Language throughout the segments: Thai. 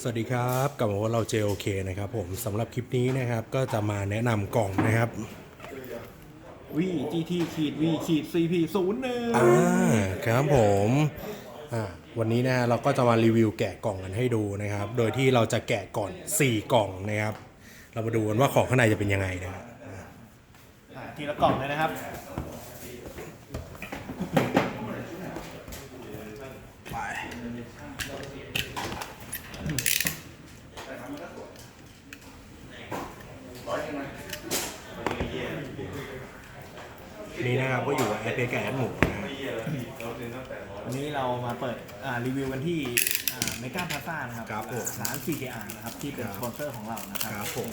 สวัสดีครับกลับมาว่าเราเจโอเคนะครับผมสำหรับคลิปนี้นะครับก็จะมาแนะนำกล่องนะครับวีจีทีขีดวีขีดซีพีศูนย์หนึ่งอ่าครับผมอ่าวันนี้นะเราก็จะมารีวิวแกะกล่องกันให้ดูนะครับ โดยที่เราจะแกะก่อน 4 กล่องนะครับ เรามาดูกันว่าของข้างในจะเป็นยังไงนะครับทีละกล่องเลยนะครับ นี่นะครับก็อยู่กับไอเพแกะแอดหมูนะวันนี้เรามาเปิดอ่ารีวิวกันที่เมกาพาซ่านะครับครับผมร้าน CJR นะครับที่เป็นครับสปอนเซอร์ของเรานะครับครับผม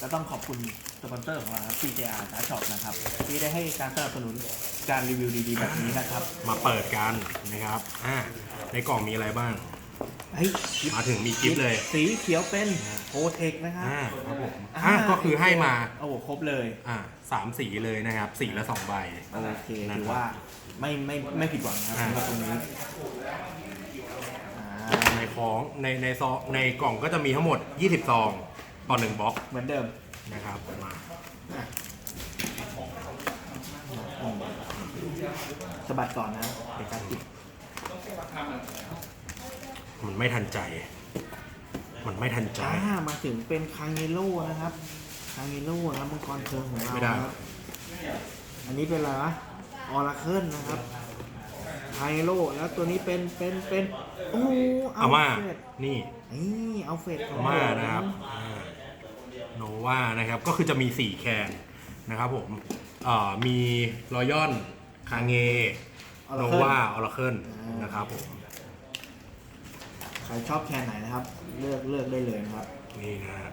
ก็ต้องขอบคุณสปอนเซอร์ของเราครับ CJR ร้านช็อปนะครับที่ได้ให้การสนับสนุนการรีวิวดีๆแบบนี้นะครับ มาเปิดกันนะครับอ่าในกล่องมีอะไรบ้าง เฮ้ยมาถึงมีกิฟต์เลยสีเขียวเป็นโอเทคนะครับอ่าครับผมอ่าก็คือให้มาโอ้โหครบเลยอ่าสามสีเลยนะครับสีละสองใบโอเคนะครับถือว่าไม่ไม่ไม่ผิดหวังนะครับอ่าสำหรับตรงนี้อ่าในของในในซองในกล่องก็จะมีทั้งหมด 20 ซองต่อหนึ่งบล็อกเหมือนเดิมนะครับมาอืมสะบัดก่อนนะเป็นการติด มันไม่ทันใจ มันไม่ทันใจ อ่ามาถึงเป็นคางเงโร่นะครับคางเงโร่นะครับมังกรเพลิงของเราไม่ได้ นะครับอันนี้เป็นอะไรวะออราเคิลนะครับคางเงโร่แล้วตัวนี้เป็นเป็นเป็นโอ้โหอาม่าเฟดนี่ นี่เอาเฟดของอาม่านะครับโนวานะครับ ก็คือจะมี 4 แคนนะครับผมเอ่อมีรอยอน คาเงโนวาออร์เคิลนะครับผมใครชอบแคนไหนนะครับ เลือกเลือกได้เลยนะครับนี่นะฮะ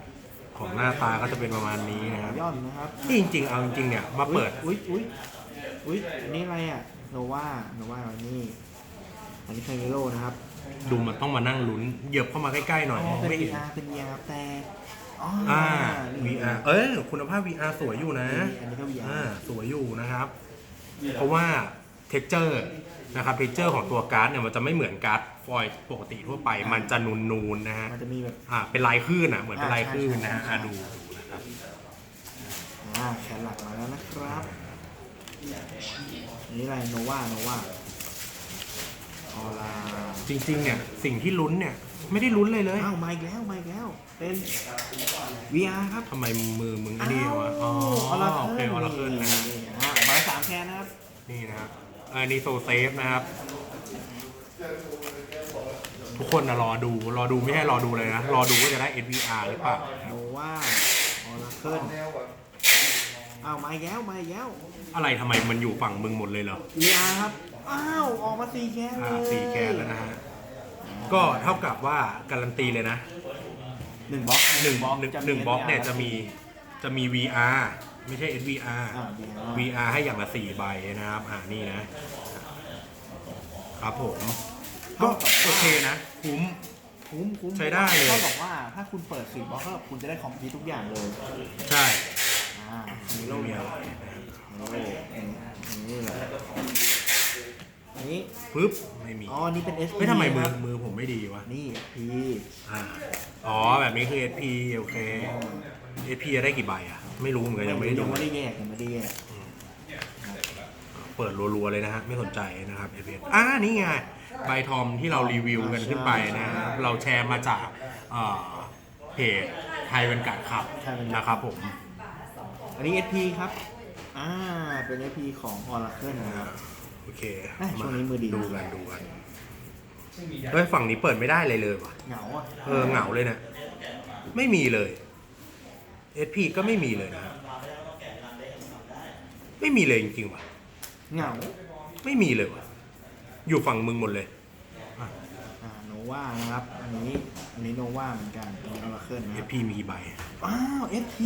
ของหน้าตาก็จะเป็นประมาณนี้นะครับย่อนนะครับที่จริงๆ เอาจริงๆเนี่ยมาเปิด อุ้ยอุ้ยอุ้ยอันนี้อะไรอะโนวาโนวาอันนี้ อันนี้คางเงโร่นะครับดูมันต้องมานั่งลุ้นเหยียบเข้ามาใกล้ๆหน่อยมองเป็นไม่เห็น VR เป็น VR แต่อ๋ออ่า นี่ VR เอ้ยคุณภาพ VR สวยอยู่นะอันนี้ก็ VR อ่าสวยอยู่นะครับ เพราะว่า texture นะครับ texture ของตัวการ์ดเนี่ยมันจะไม่เหมือนการ์ดฟอยล์ปกติทั่วไป มันจะนูนๆนะฮะมันจะมีแบบ อ่าเป็นลายคลื่นอะเหมือนเป็นลายคลื่นนะฮะใช่อ่าใช่ดูดูนะครับอ่าแขนหลักมาแล้วนะครับอันนี้อะไรโนวาโนวาออลาจริงๆเนี่ยสิ่งที่ลุ้นเนี่ยไม่ได้ลุ้นเลยเลยอ้าวมาอีกแล้วมาอีกแล้ว เป็น VR ครับทำไมมือมึงไอ้นี่วะอ๋อออลาโอเคเคิลออลาเคิลนะฮะนี่อ่าออกมาแล้วสามแคนนะครับ นี่นะครับ อันนี้โซเซฟนะครับ ทุกคนนะรอดูรอดูไม่ใช่รอดูเลยนะ รอดูว่าจะได้ SVR หรือเปล่าโนวาออลาเคิลอ้าวมาอีกแล้วมาอีกแล้วอะไรทำไมมันอยู่ฝั่งมึงหมดเลยเหรอ VR ครับ อ้าว ออกมาสี่แคนเลอ่ายสี่แคนแล้วนะฮะ ก็เท่ากับว่าการันตีเลยนะหนึ่งบล็อกหนึ่งหนึ่งจะมี หนึ่งบล็อกเนี่ย VR จะมีจะมี VR ไม่ใช่ SVR อ่า VR VR ให้อย่างละสี่ใบนะครับ อ่านี่นะ ครับผม ก็โอเคนะ คุ้ม คุ้มคุ้มใช้ได้เลย เท่ากับว่าถ้าคุณเปิดสี่บล็อกก็คุณจะได้คอมพิวทุกอย่างเลยใช่อ่ามีโลไม่กมีเดียวอะไรโอ้โหนี่เลยอันนี้ปึ๊บ ไม่มี อ๋อนี่เป็น SP ไม่ทำไมมืคอรับมือผมไม่ดีวะ นี่ SP อ่า อ๋อ แบบนี้คือ SP โอเค SP จะได้กี่ใบอะ ไม่รู้เหมือนกันยังไม่ได้ดู ยังไม่ได้แยกยังไม่ได้แยกเปิดรัวๆเลยนะฮะไม่สนใจนะครับ FPS อ่านี่ไงใบทอมที่เรารีวิวกันขึ้นไปนะครับเราแชร์มาจากเอ่อเพจไทยเป็นการขับนะครับผมอันนี้ SP ครับ อ่า เป็น SP ของ Oracle นะครับ โอเคอะช่วงนี้มือดี ดูกันดูกันเฮ้ยฝั่งนี้เปิดไม่ได้เลยเลยว่ะเหงาอะเออเหงาเลยเนะไม่มีเลย SP ก็ไม่มีเลยนะฮะไม่มีเลยจริงๆว่ะ เหงาไม่มีเลยว่ะ อยู่ฝั่งมึงหมดเลย อ่าโนวานะครับ อันนี้ อันนี้โนวาเหมือนกันอันนี้ Oracle นะครับ SP มีกี่ใบอ้าว SP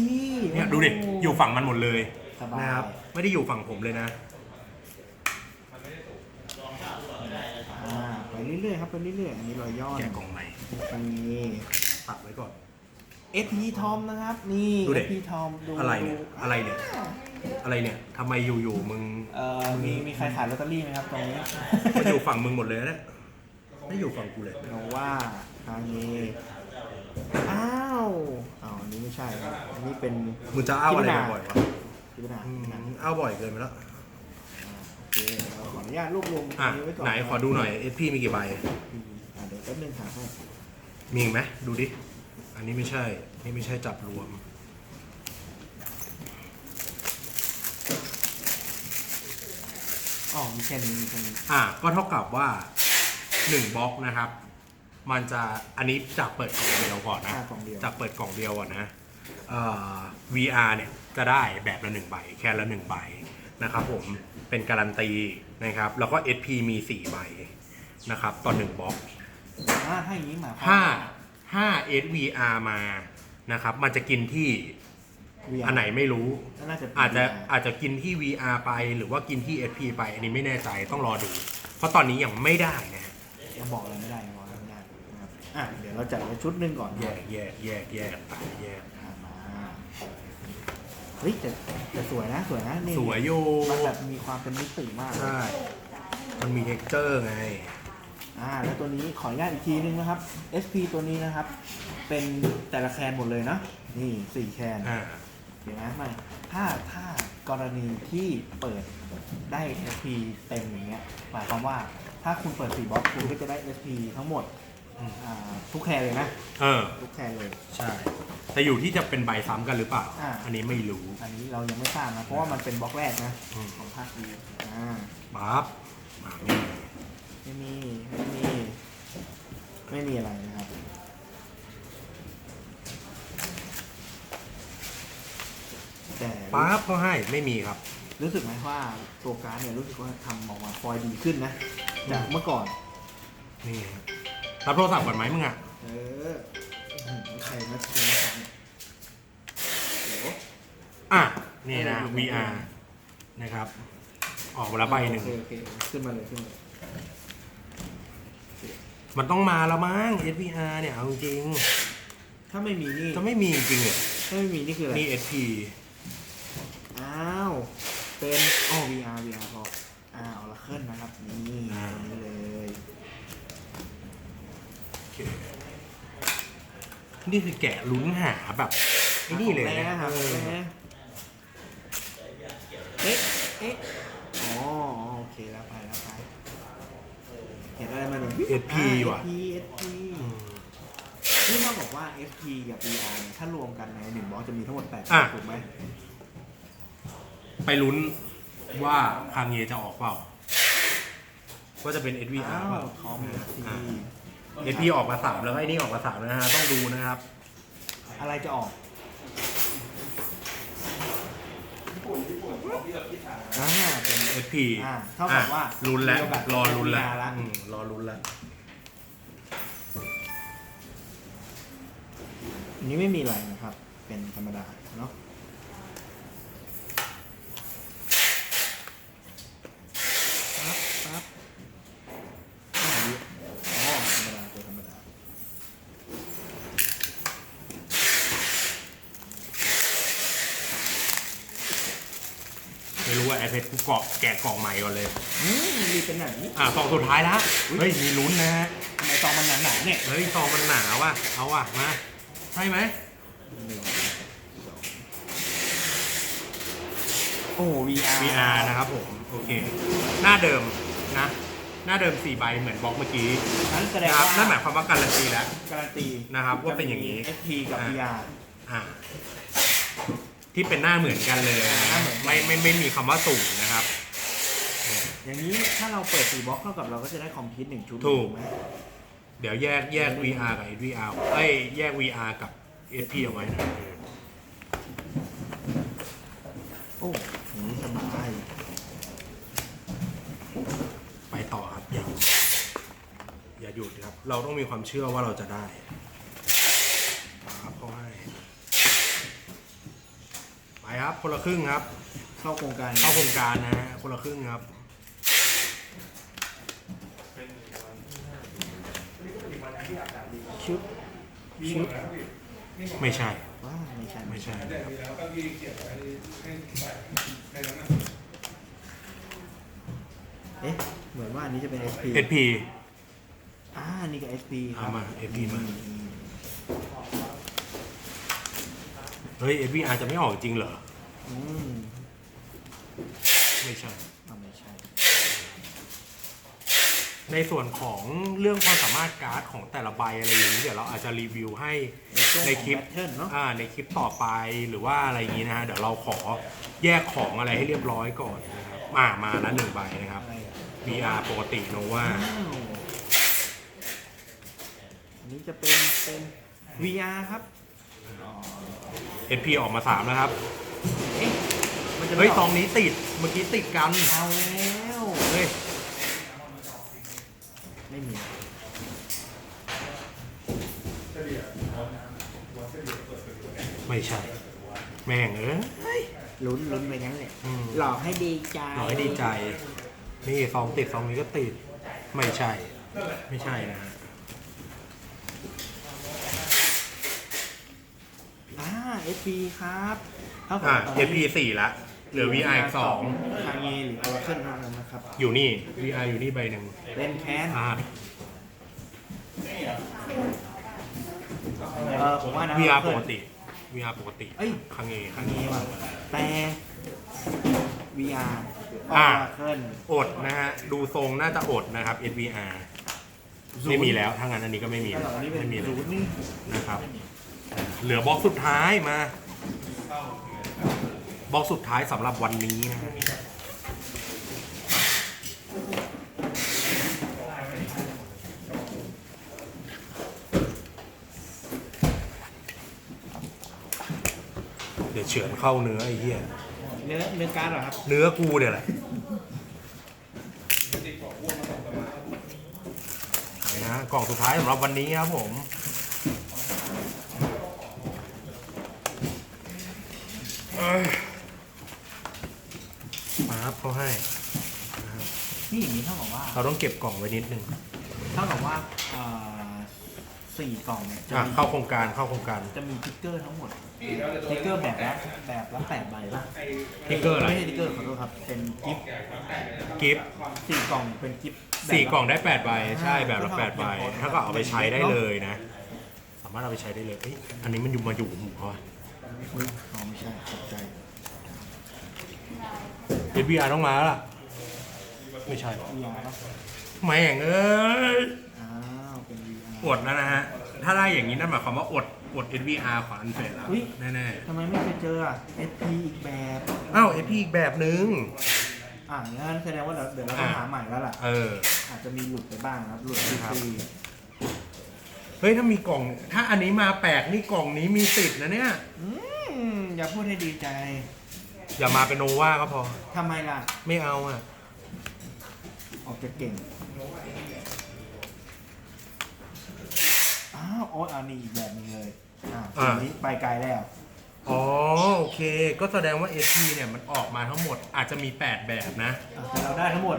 เนี่ยดูดิ อยู่ฝั่งมันหมดเลยสบายนะครับ ไม่ได้อยู่ฝั่งผมเลยนะ อ่าไปเรื่อยๆครับ ไปเรื่อยๆ อันนี้รอยย่อนแกะกล่องใหม่อันนี้ ตัดไว้ก่อน SP ทอมนะครับ นี่ดูดิ SP ทอมดูอะไรเนี่ย อะไรเนี่ย อะไรเนี่ยทำไมอยู่ๆมึงเอ่อมีมีใครขายลอตเตอรี่ไหมครับตรงนี้มันอยู่ฝั่งมึงหมดเลยนะเนี่ยไม่อยู่ฝั่งกูเลย โนวาคาเงนี้ไม่ใช่ครับอันนี้เป็นมึงจะเอาอะไรที่นาบ่อยวะพิจารณาอืมพิจารณาเอาบ่อยเกินไปแล้ว โอเคเราขออนุญาตรวบรวมอะนี้ไว้ก่อนไหนขอดูหน่อยเอสพีมีกี่ใบ อะเดี๋ยวแป๊บนึงหาให้มีอีกไหมดูดิ อันนี้ไม่ใช่ นี่ไม่ใช่จับรวม อ๋อมีแค่นี้มีแค่นี้อะก็เท่ากับว่า1บล็อกนะครับ มันจะอันนี้จากเปิดกล่องเดียวก่อนนะห้ากล่องเดียวจากเปิดกล่องเดียวก่อนนะเอ่อ VR เนี่ยจะได้แบบละหนึ่งใบแค่ละหนึ่งใบนะครับผมเป็นการันตีนะครับ แล้วก็ SP มี4ใบนะครับต่อ1บล็อก อ่าถ้าอย่างนี้หมายความถ้า ว่าถ้า SVR มานะครับ มันจะกินที่ VR อันไหนไม่รู้ น่าจะเป็น อาจจะ VR อาจจะกินที่ VR ไปหรือว่ากินที่ SP ไป อันนี้ไม่แน่ใจต้องรอดู เพราะตอนนี้ยังไม่ได้นะ ยังบอกอะไรไม่ได้ยังบอกอะไรไม่ได้นะครับอะเดี๋ยวเราจัดไว้ชุดหนึ่งก่อนแยกแยกแยกแยกไปแยกอะมาเฮ้ยแต่แต่สวยนะ สวยนะนี่สวยอยู่มันแบบมีความเป็นมิติมากเลยใช่ มันมี texture ไง อ่าแล้วตัวนี้ขออนุญาตอีกทีนึงนะครับ SP ตัวนี้นะครับ เป็นแต่ละแคนหมดเลยนะนี่สี่แคนอ่าเดี๋ยวนะไม่ถ้าถ้ากรณีที่เปิดได้ SP เต็มอย่างเงี้ยหมายความว่าถ้าคุณเปิด4บล็อกคุณก็จะได้ SP ทั้งหมดอืมอ่าทุกแคนเลยนะ เออ ทุกแคนเลย ใช่ แต่อยู่ที่จะเป็นใบซ้ำกันหรือเปล่า อ่า อันนี้ไม่รู้ อันนี้เรายังไม่ทราบนะ เพราะว่ามันเป็นบล็อกแรกนะ อืม ของภาคดีอ่า ปั๊บมามี ไม่มี ไม่มี ไม่มีอะไรนะครับ แต่ปั๊บก็ให้ไม่มีครับ รู้สึกไหมว่าตัวการ์ดเนี่ยรู้สึกว่าทำออกมาฟอยล์ดีขึ้นนะ จากเมื่อก่อน นี่ไงรับโทรศัพท์ก่อนไหมมึงอะเอออื้อหือใครมาโทรศัพท์เนี่ยเดี๋ยว อะนี่นะเออ VR นะครับ ออกมาละใบหนึ่ง โอเคโอเคขึ้นมาเลยขึ้นมาเลย มันต้องมาแล้วมั้ง SVR เนี่ยเอาจริงถ้าไม่มีนี่ๆจะไม่มีจริงๆเลยถ้าไม่มีนี่คืออะไรนี่ SP อ้าว เป็นอ๋อ VR VR พออ่าออราเคิลนะครับ นี่อ่าตัวนี้เลยโอเคนี่คือแกะลุ้นหาแบบไอ้นี่เลยแม่นะครับเออแม่เอ๊ะ เอ๊ะ อ๋ออ๋อโอเคแล้วไปแล้วไป เห็นอะไรมาหนึ่ง SP ว่ะ SP SP อืมนี่ต้องบอกว่า SP กับ VR เนี่ยถ้ารวมกันในหนึ่งบล็อกจะมีทั้งหมดแปดอะ ถูกไหมไปลุ้นว่าคางเยจะออกเปล่า ว่าจะเป็น SVR อ้าวเปล่าทอม SP อ่า SP ออกมาสามแล้วไอ้นี่ออกมาสามนะฮะ ต้องดูนะครับ อะไรจะออกอ่าเป็น SP อ่าเท่ากับว่าลุ้นแล้วมีโอกาสรอลุ้นแล้ว VR ละอืมรอลุ้นแล้ว อันนี้ไม่มีอะไรนะครับ เป็นธรรมดาเนาะปั๊บปั๊บอ่าดีอ๋อธรรมดาตัวธรรมดา ไม่รู้ว่าไอเพชรกูเกาะแกะกล่องใหม่ก่อนเลย อืมรีบเป็นไหนอะซองสุดท้ายแล้วเฮ้ยมีลุ้นนะฮะทำไมซองมันหนาหนาๆเนี่ย เฮ้ยซองมันหนาว่ะ เอาว่ะ มา ใช่ไหมหนึ่งสองโอ้ VR VR นะครับผม โอเค หน้าเดิมนะ หน้าเดิม4ใบเหมือนบล็อกเมื่อกี้นั้นแสดงนะครับว่านั่นหมายความว่าการันตีแล้ว การันตีนะครับว่าเป็นอย่างนี้ นี้ SP กับ อ่า VR อ่า ที่เป็นหน้าเหมือนกันเลยหน้าเหมือนกัน ไม่ไม่ไม่มีคำว่าสุ่มนะครับ อย่างนี้ถ้าเราเปิดสี่บล็อกเท่ากับเราก็จะได้คอมพิวต์หนึ่งชุดถูก ไหม เดี๋ยวแยกแยก VR กับ SVR เอ้ยแยก VR กับ SP เอาไว้นะโอ้อย่างนี้สบายไปต่อครับ อย่าหยุดอย่าหยุดครับ เราต้องมีความเชื่อว่าเราจะได้ครับเขาให้ไปครับ คนละครึ่งครับ เข้าโครงการเข้าโครงการนะฮะคนละครึ่งครับ ชุดชุดไม่ใช่ ว้าไม่ใช่ไม่ใช่นะครับเอ๊ะเหมือนว่าอันนี้จะเป็น SP SP อ่านี่ก็ SP คเอารับมา SP มาอืมเฮ้ย SVR จะไม่ออกจริงเหรอ อืมไม่ใช่อะไม่ใช่ ในส่วนของเรื่องความสามารถการ์ดของแต่ละใบอะไรอย่างนี้เดี๋ยวเราอาจจะรีวิวให้ ในช่วงในของคลิปแบทเทิลเนาะอ่าในคลิปต่อไปหรือว่าอะไรอย่างนี้นะฮะเดี๋ยวเราขอแยกของอะไรให้เรียบร้อยก่อนนะครับมามาแล้วหนึ่งใบนะครับ อะไรอะ VR ปกติโนว่าว้าวอันนี้จะเป็นเป็น VR ครับอ๋อ SP ออกมาสามแล้วครับ เอ๊ะมันจะเฮ้ยไม่ซองนี้ติดเมื่อกี้ติดกัน เอาแล้ว เฮ้ย ไม่มีไม่ใช่ แม่งเอ้ย ลุ้นลุ้นไปงั้นแหละอืม หลอกให้ดีใจน้อยดีใจ นี่ซองติดซองนี้ก็ติด ไม่ใช่ ไม่ใช่นะฮะอ่า FP ครับเท่ากัอะตนนี้ SP สี่ละ เหลือ VR อีกสองทางเอหรือ Oracle เท่านั้นนะครับ อยู่นี่ VR อยู่นี่ใบหนึ่งเล่นแค้นอ่า เออผมว่านะ VR Oracle ปกติ VR ปกติเอ้ย คังเอทางเอว่ะแต่ VR อ่า Oracle อดนะฮะ ดูทรงน่าจะอดนะครับ SVR ไม่มีแล้วถ้างั้นอันนี้ก็ไม่มีแล้วอันนี้เป็นไม่มีเลศูยนย์นี่นะครับ เหลือบล็อกสุดท้ายมา บล็อกสุดท้ายสำหรับวันนี้นะฮะเดี๋ยวเฉือนเข้าเนื้อไอ้เหี้ยเนื้อเนื้อการ์ดเหรอครับ เนื้อกูเนี่ยแหละไปนะกล่องสุดท้ายสำหรับวันนี้ครับผมเอ้ยมาครับเขาให้ นี่อย่างนี้เท่ากับว่าเราต้องเก็บกล่องไว้นิดนึงเท่ากับว่าเอ่อสี่กล่องเนี่ยจะอะมีเข้าโครงการเข้าโครงการจะมีติ๊กเกอร์ทั้งหมดติ๊กเกอร์แบบละแบบละแปดใบป่ะติ๊กเกอร์อะไรไม่ใช่ติ๊กเกอร์ขอโทษครับเป็นกิฟต์กิฟต์สี่กล่องเป็นกิฟต์แบบสี่ละกล่องได้แปดใบใช่อ่าแบบละแปดใบก็เท่ากับถ้าก็เอาไปใช้ได้เนอะเลยนะ สามารถเอาไปใช้ได้เลยเอ้ยอันนี้มันอยู่มาอยู่หัวเฮ้ยอ๋อไม่ใช่ตกใจเอ VR ต้องมาแล้วล่ะ ไม่ใช่ VR ป่ะแม่งเอ้ยอ้าวเป็น VR อดแล้วนะฮะ ถ้าได้อย่างนี้นั่นหมายความว่าอดอด SVR ของอันเฟรแล้วอุ๊ย แน่ทำไมไม่ไปเจออะ SP อีกแบบๆอ้าว SP อีกแบบนึง อ่างั้นแสดงว่าเดี๋ยวเดี๋ยวเราต้องอ่า หาใหม่แล้วล่ะ เออ อาจจะมีหลุดไปบ้างนะครับหลุดครับฟรีเฮ้ย ถ้ามีกล่อง ถ้าอันนี้มาแปลกนี่กล่องนี้มีติดนะเนี่ย ๆอืมอย่าพูดให้ดีใจอย่ามาเป็นโนวาก็พอ ทำไมล่ะ ไม่เอาอะ ออกจะเก่ง อ้าวโอ๊ตอันนี้อีกแบบหนึงเลย อ่าอ่าทีนี้ไปไกลแล้ว อ๋อโอเค ก็แสดงว่า SP เนี่ยมันออกมาทั้งหมดอาจจะมี 8 แบบนะ อะแต่เราได้ทั้งหมด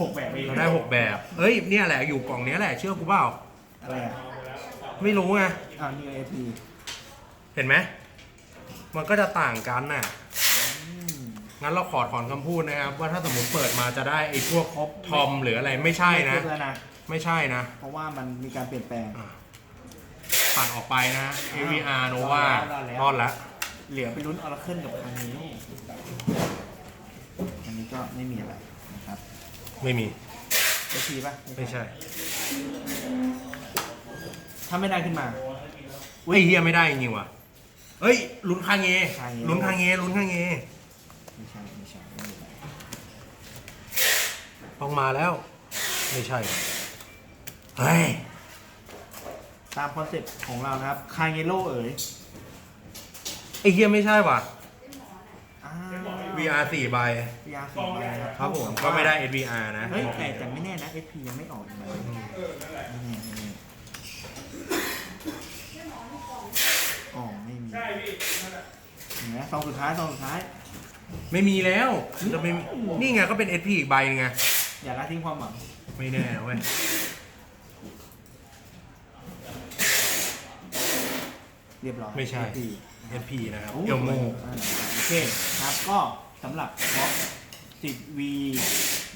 หกแบบเองเราได้ 6 แบบ เอ้ยเนี่ยแหละอยู่กล่องเนี้ยแหละเชื่อกูเปล่า อะไรอะไม่รู้ไงอ้าวนี่เอพีเห็นไหม มันก็จะต่างกันน่ะ งั้นเราขอถอนคำพูดนะครับ ว่าถ้าสมมติเปิดมาจะได้ไอ้พวกทอมหรืออะไรไม่ใช่นะ ไม่ครบแล้วนะ ไม่ใช่นะเพราะว่ามันมีการเปลี่ยนแปลงอะปัดออกไปนะ AVR Nova รอดแล้วรอดแล้วเหลือไปลุ้นออร์เคิลกับคานิโนอันนี้ก็ไม่มีอะไรนะครับไม่มีเอพีป่ะไม่ใช่ถ้าไม่ได้ขึ้นมาไอ้เฮียไม่ได้จริงว่ะเฮ้ยลุ้นคางเงคางเงลุ้นคางเงลุ้นคางเง ไม่ใช่ไม่ใช่ไม่มีอะไร ต้องมาแล้ว ไม่ใช่เฮ้ยตามคอนเซ็ปต์ของเรานะครับ คาเงโลเอ๋ยไอ้เฮียไม่ใช่ว่ะ อ่า VR สี่ใบยาสีใบนะครับครับผม ก็ไม่ได้ SVR นะเฮ้ยแต่แต่ไม่แน่นะ SP ยังไม่ออกเลยไม่แน่ไม่แน่อ๋อไม่มีเห็นไหมซองสุดท้ายซองสุดท้าย ไม่มีแล้วจะไม่มีนี่ไงก็เป็น SP อีกใบนึงไง อย่าละทิ้งความหวังไม่แน่เว้ยเรียบร้อยไม่ใช่ SP SP นะครับโอ้เอลโมอ่าโอเคครับก็สำหรับบล็อกสิบ V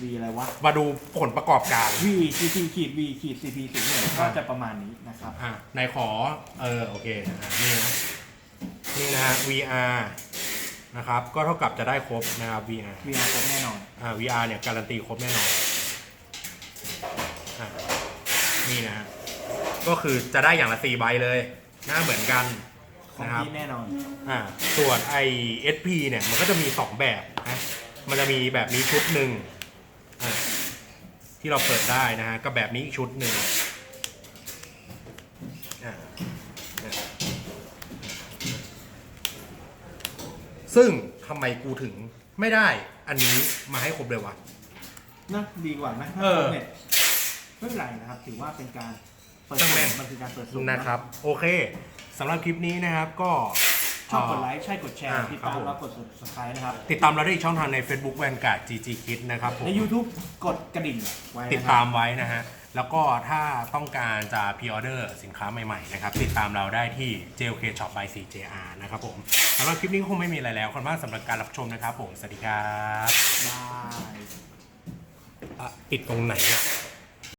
V อะไรวะ มาดูผลประกอบการ V CP ขีด V ขีด CP ศูนย์หนึ่งก็จะประมาณนี้นะครับ อะในขอ เออ โอเคอะนี่นะ นี่นะฮะ VR นะครับ ก็เท่ากับจะได้ครบนะครับ VR VR ครบแน่นอน อ่า VR เนี่ยการันตีครบแน่นอนอะนี่นะฮะก็คือจะได้อย่างละสี่ใบเลย หน้าเหมือนกันของนะครับที่แน่นอน อ่าส่วนไอ SP เนี่ยมันก็จะมีสองแบบนะมันจะมีแบบนี้ชุดหนึ่งอ่าที่เราเปิดได้นะฮะกับแบบนี้อีกชุดหนึ่งอ่าเนี่ย ซึ่งทำไมกูถึงไม่ได้อันนี้มาให้ครบเลยวะ นะดีกว่าไหมถ้าเออครบเนี่ยไม่เป็นไรนะครับ ถือว่าเป็นการเปิดช่างแม่งมันคือการเปิดสูงนะครับ โอเคสำหรับคลิปนี้นะครับก็ ชอบกดเไลค์ใช่กดแชร์อ่าติดครับตามผม แล้วกด subscribe นะครับ ติดตามเราได้อีกช่องทางใน Facebook แวนการ์ด GG Kid นะครับผม ใน YouTube กดกระดิ่งไว้นะครับ ติดตามไว้นะฮะ แล้วก็ถ้าต้องการจะพ r ออเดอร์สินค้าใหม่ๆนะครับติดตามเราได้ที่ JLK Shop by CJR นะครับผมสำหรับคลิปนี้ก็คงไม่มีอะไรแล้วขอบคุณมากสำหรับการรับชมนะครับผม สวัสดีครับบายอะติดตรงไหนอะ